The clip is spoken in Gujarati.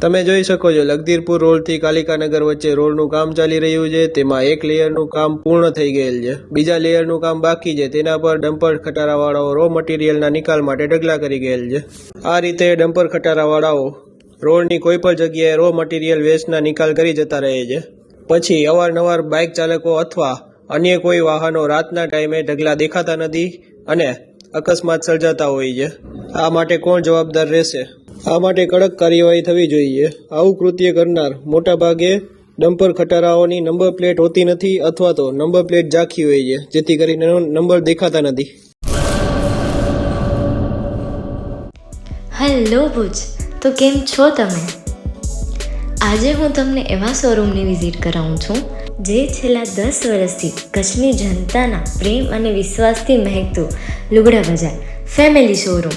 તમે જોઈ શકો છો, લગદીરપુર રોડથી કાલિકાનગર વચ્ચે રોડનું કામ ચાલી રહ્યું છે. તેમાં એક લેયરનું કામ પૂર્ણ થઈ ગયેલ છે. બીજા લેયરનું કામ બાકી છે. તેના પર ડમ્પર ખટારાવાળાઓ રો મટીરિયલના નિકાલ માટે ઢગલા કરી ગયેલ છે. આ રીતે ડમ્પર ખટારાવાળાઓ રોડની કોઈ પણ જગ્યાએ રો મટીરિયલ વેસ્ટના નિકાલ કરી જતા રહે છે. પછી અવારનવાર બાઇક ચાલકો અથવા અન્ય કોઈ વાહનો રાતના ટાઈમે ઢગલા દેખાતા નથી અને અકસ્માત સર્જાતા હોય છે. આ માટે કોણ જવાબદાર રહેશે? આ માટે કડક કાર્યવાહી થવી જોઈએ. આવું કૃત્ય કરનાર મોટા ભાગે ડમ્પર ખટારાઓની નંબર પ્લેટ હોતી નથી અથવા તો નંબર પ્લેટ ઝાંખી હોય છે, જેથી કરીને નંબર દેખાતા નથી. હેલો ભુજ, તો કેમ છો તમે? આજે હું તમને એવા શોરૂમની વિઝિટ કરાવું છું, જે છેલ્લા દસ વર્ષથી કચ્છની જનતાના પ્રેમ અને વિશ્વાસથી મહેકતું લુગડા બજાર ફેમિલી શોરૂમ